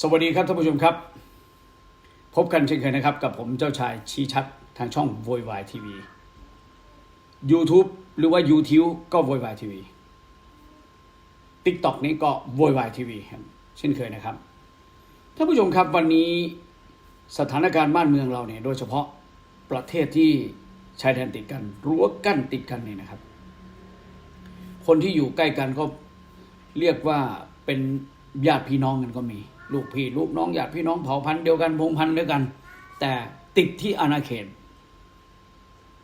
สวัสดีครับท่านผู้ชมครับ พบกันเช่นเคยนะครับ กับผมเจ้าชายชี้ชัดทางช่องโวยวายทีวี YouTube หรือว่า YouTube ก็โวยวายทีวี TikTok นี้ก็โวยวายทีวีเช่นเคยนะครับท่านผู้ชมครับวันนี้สถานการณ์บ้านเมืองเราเนี่ยโดยเฉพาะประเทศที่ชายแดนติดกันรั้วกั้นติดกันเนี่ยนะครับ คนที่อยู่ใกล้กันก็เรียกว่าเป็นญาติพี่น้องกันก็มี ลูกพี่ลูกน้องญาติพี่น้องเผ่าพันธุ์เดียวกันพงพันธุ์เดียวกัน แต่ติดที่อาณาเขต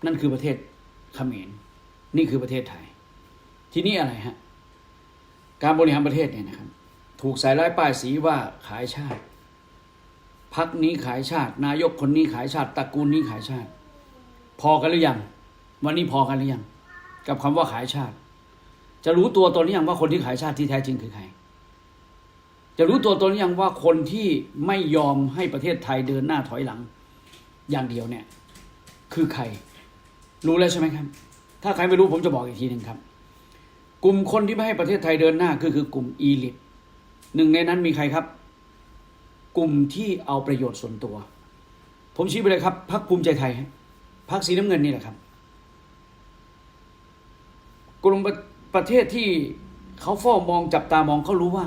นั่นคือประเทศเขมรนี่คือประเทศไทย ที่นี่อะไรฮะ การบริหารประเทศเนี่ยนะครับ ถูกใส่ร้ายป้ายสีว่าขายชาติพักนี้ขายชาติ นายกคนนี้ขายชาติตระกูลนี้ขายชาติ พอกันหรือยัง วันนี้พอกันหรือยัง กับคำว่าขายชาติ จะรู้ตัวตนหรือยังว่าคนที่ขายชาติที่แท้จริงคือใคร จะรู้ตัวตนยังว่าคนที่ไม่ยอมให้ประเทศไทยเดินหน้าถอยหลัง อย่างเดียวเนี่ย คือใคร รู้แล้วใช่ไหมครับ ถ้าใครไม่รู้ผมจะบอกอีกทีหนึ่งครับ กลุ่มคนที่ไม่ให้ประเทศไทยเดินหน้าคือคือกลุ่มอีลิทหนึ่งในนั้นมีใครครับ กลุ่มที่เอาประโยชน์ส่วนตัว ผมชี้ไปเลยครับพรรคภูมิใจไทยพรรคสีน้ำเงินนี่แหละครับ กลุ่มประประเทศที่เขาเฝ้ามองจับตามองเขารู้ว่า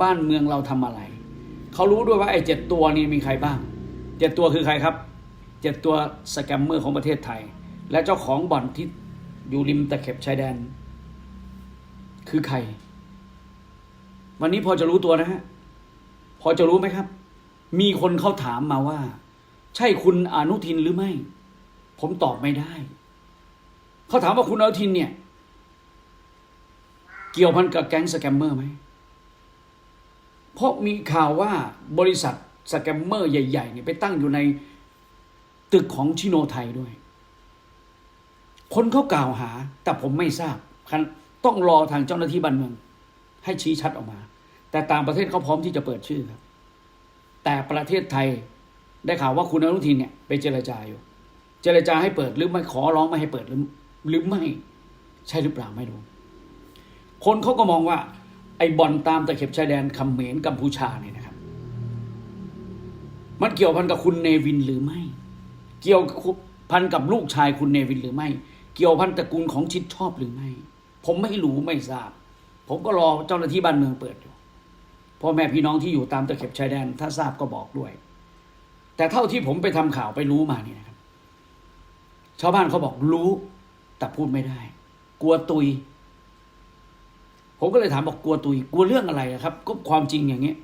บ้านเมืองเราทำอะไร เขารู้ด้วยว่าไอ้เจ็ดตัวนี้มีใครบ้างเจ็ดตัวคือใครครับเจ็ดตัวสแกมเมอร์ของประเทศไทย และเจ้าของบ่อนที่อยู่ริมตะเข็บชายแดน คือใคร วันนี้พอจะรู้ตัวนะฮะพอจะรู้ไหมครับ มีคนเขาถามมาว่า ใช่คุณอนุทินหรือไม่ ผมตอบไม่ได้เขาถามว่าคุณอนุทินเนี่ย เกี่ยวพันกับแก๊งสแกมเมอร์ไหม เพราะมีข่าวว่าบริษัทสแกมเมอร์ใหญ่ๆเนี่ยไปตั้งอยู่ในตึกของชิโนไทยด้วย คนเขากล่าวหา แต่ผมไม่ทราบต้องรอทางเจ้าหน้าที่บ้านเมือง ให้ชี้ชัดออกมา แต่ต่างประเทศเขาพร้อมที่จะเปิดชื่อครับ แต่ประเทศไทยได้ข่าวว่าคุณอนุทินเนี่ยไปเจรจาอยู่ เจรจาให้เปิดหรือไม่ขอร้องไม่ให้เปิดหรือหรือไม่ ใช่หรือเปล่าไม่รู้คนเขาก็มองว่า อ้บ่อนตามตะเข็บชายแดนเขมรกัมพูชาเนี่ยนะครับ มันเกี่ยวพันกับคุณเนวินหรือไม่ เกี่ยวพันกับลูกชายคุณเนวินหรือไม่ เกี่ยวพันตระกูลของชิดชอบหรือไม่ ผมไม่รู้ไม่ทราบ ผมก็รอเจ้าหน้าที่บ้านเมืองเปิดอยู่พ่อแม่พี่น้องที่อยู่ตามตะเข็บชายแดน ถ้าทราบก็บอกด้วย แต่เท่าที่ผมไปทำข่าวไปรู้มาเนี่ยนะครับ ชาวบ้านเขาบอกรู้แต่พูดไม่ได้ กลัวตุย ผมก็เลยถามบอกกลัวตุยกลัวเรื่องอะไระครับ ก็ความจริงอย่างเงี้ย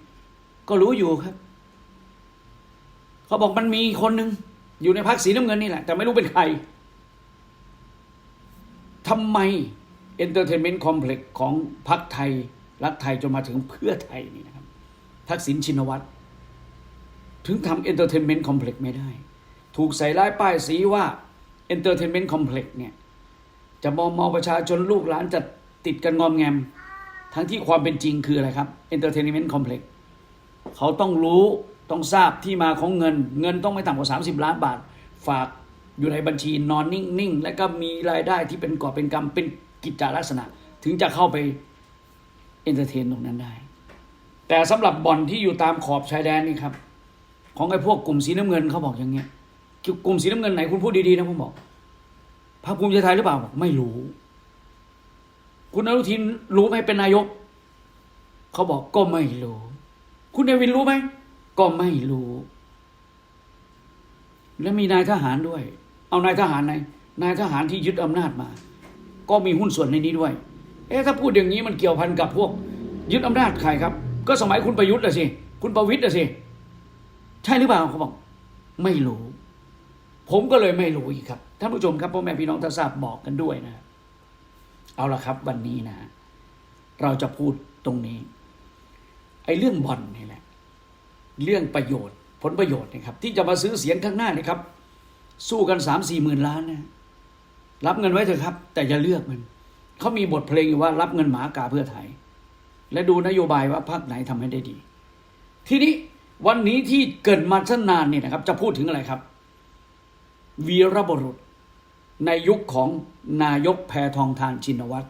ก็รู้อยู่ครับ เขาบอกมันมีคนหนึ่งอยู่ในพักสีน้ำเงินนี่แหละ แต่ไม่รู้เป็นใครทำไมเอนเตอร์เทนเมนต์คอมเพล็กซ์ของพักไทย รักไทยจนมาถึงเพื่อไทยนี่นะครับ ทักษิณชินวัตร ถึงทำเอนเตอร์เทนเมนต์คอมเพล็กซ์ไม่ได้ ถูกใส่ร้ายป้ายสีว่าเอนเตอร์เทนเมนต์คอมเพล็กซ์เนี่ย จะมองมองประชาชนลูกหลานจะติดกันงอมแงม ทั้งที่ความเป็นจริงคืออะไรครับเอนเตอร์เทนเมนต์คอมเพล็กซ์เขาต้องรู้ต้องทราบที่มาของเงิน เงินต้องไม่ต่ำกว่า 30 ล้านบาท ฝากอยู่ในบัญชีนอนนิ่งๆ และก็มีรายได้ที่เป็นก่อเป็นกำเป็นกิจจลักษณะ ถึงจะเข้าไปเอนเตอร์เทนตรงนั้นได้ แต่สำหรับบ่อนที่อยู่ตามขอบชายแดนนี่ครับ ของไอ้พวกกลุ่มสีน้ำเงินเขาบอกอย่างเงี้ยกลุ่มสีน้ำเงินไหนคุณพูดดีๆนะผมบอกพรรคภูมิใจไทยหรือเปล่าบอกไม่รู้ คุณอนุทินรู้ไหมเป็นนายก เขาบอกก็ไม่รู้ คุณเนวินรู้ไหม ก็ไม่รู้ และมีนายทหารด้วย เอานายทหารไหนนายทหารที่ยึดอำนาจมา ก็มีหุ้นส่วนในนี้ด้วย เอ๊ะถ้าพูดอย่างนี้มันเกี่ยวพันกับพวก ยึดอำนาจใครครับ ก็สมัยคุณประยุทธ์อะสิ คุณประวิตย์อะสิ ใช่หรือเปล่าเขาบอก ไม่รู้ ผมก็เลยไม่รู้อีกครับ ท่านผู้ชมครับพ่อแม่พี่น้องถ้าทราบบอกกันด้วยนะ เอาละครับวันนี้นะ เราจะพูดตรงนี้ ไอ้เรื่องบ่อนนี่แหละ เรื่องประโยชน์ ผลประโยชน์นะครับ ที่จะมาซื้อเสียงข้างหน้านี่ครับ สู้กันสามสี่หมื่นล้านนะรับเงินไว้เถอะครับ แต่อย่าเลือกมันเขามีบทเพลงอยู่ว่ารับเงินหมากาเพื่อไทย และดูนโยบายว่าพรรคไหนทำให้ได้ดี ทีนี้วันนี้ที่เกิดมาชันนานเนี่ยนะครับ จะพูดถึงอะไรครับ วีรบุรุษ ในยุคของนายกแพทองทานชินวัตร